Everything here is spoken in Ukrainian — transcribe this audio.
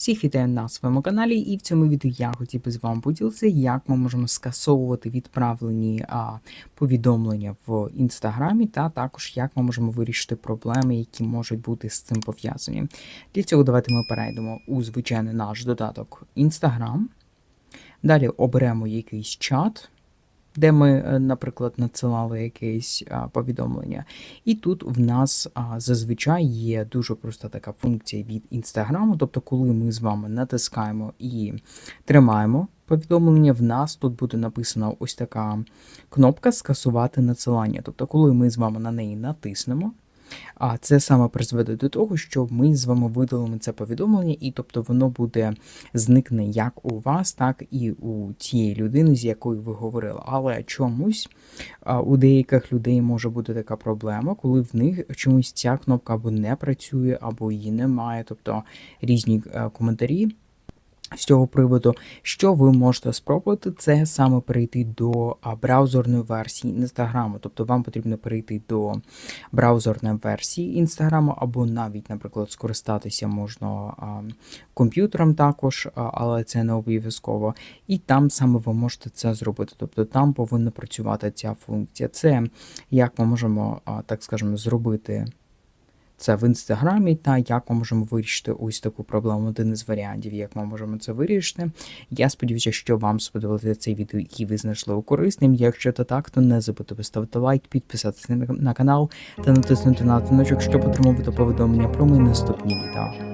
Всіх вітаю на своєму каналі, і в цьому відео я хотів би з вами поділитися, як ми можемо скасовувати відправлені а, повідомлення в інстаграмі, та також як ми можемо вирішити проблеми, які можуть бути з цим пов'язані. Для цього давайте ми перейдемо у звичайний наш додаток Інстаграм. Далі оберемо якийсь чат, де ми, е, наприклад, надсилали якесь повідомлення. І тут в нас зазвичай є дуже проста така функція від інстаграму. Тобто, коли ми з вами натискаємо і тримаємо повідомлення, в нас тут буде написана ось така кнопка скасувати надсилання. Тобто, коли ми з вами на неї натиснемо. А це саме призведе до того, що ми з вами видалимо це повідомлення, і тобто воно буде зникне як у вас, так і у тієї людини, з якою ви говорили. Але чомусь у деяких людей може бути така проблема, коли в них чомусь ця кнопка або не працює, або її немає. Тобто різні е, коментарі. З цього приводу, що ви можете спробувати, це саме перейти до браузерної версії інстаграму. Тобто вам потрібно перейти до браузерної версії інстаграму, або навіть, наприклад, скористатися можна комп'ютером також, але це не обов'язково. І там саме ви можете це зробити. Тобто там повинна працювати ця функція. Це як ми можемо, так скажемо, зробити. Це в інстаграмі, та як ми можемо вирішити ось таку проблему. Один із варіантів, як ми можемо це вирішити. Я сподіваюся, що вам сподобалося цей відео, і ви знайшли у корисним. Якщо то так, то не забудьте поставити лайк, підписатися на канал та натиснути на дзвіночок, щоб отримувати повідомлення про мої наступні відео.